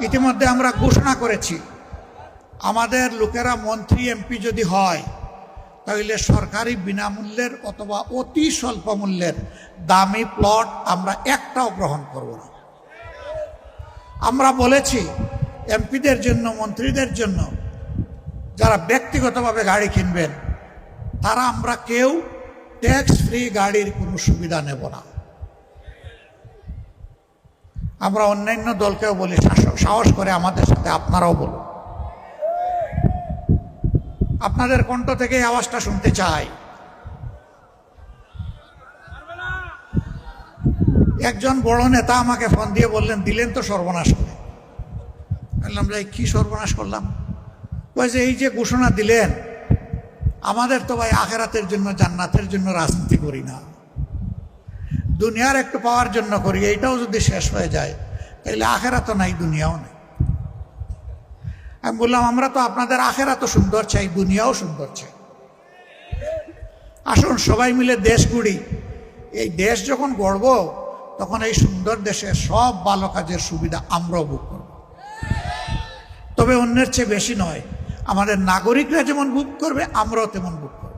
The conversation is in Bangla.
ইতিমধ্যে আমরা ঘোষণা করেছি। আমাদের লোকেরা মন্ত্রী, এমপি যদি হয়, তাহলে সরকারি বিনামূল্যের অথবা অতি স্বল্প মূল্যের দামি প্লট আমরা একটাও গ্রহণ করব না। আমরা বলেছি, এমপিদের জন্য, মন্ত্রীদের জন্য, যারা ব্যক্তিগতভাবে গাড়ি কিনবেন, তারা আমরা কেউ ট্যাক্স ফ্রি গাড়ির কোনো সুবিধা নেব না। আমরা অন্যান্য দলকেও বলি সাহস করে আমাদের সাথে আপনারাও বলুন। আপনাদের কণ্ঠ থেকে আওয়াজটা শুনতে চাই। একজন বড় নেতা আমাকে ফোন দিয়ে বললেন, দিলেন তো সর্বনাশ করে। বললাম যে কি সর্বনাশ করলাম? যে, এই যে ঘোষণা দিলেন, আমাদের তো ভাই আখেরাতের জন্য, জান্নাতের জন্য রাজনীতি করি না। দুনিয়ার একটু পাওয়ার জন্য করি, এইটাও যদি শেষ হয়ে যায় তাহলে আখেরা তো নাই, দুনিয়াও নেই। আমি বললাম, আমরা তো আপনাদের আখেরা তো সুন্দর চাই, দুনিয়াও সুন্দর চাই। আসুন, সবাই মিলে দেশ গুড়ি। এই দেশ যখন গড়ব, তখন এই সুন্দর দেশের সব ভালো কাজের সুবিধা আমরাও ভোগ করব। তবে অন্যের চেয়ে বেশি নয়, আমাদের নাগরিকরা যেমন ভোগ করবে, আমরাও তেমন ভোগ করব।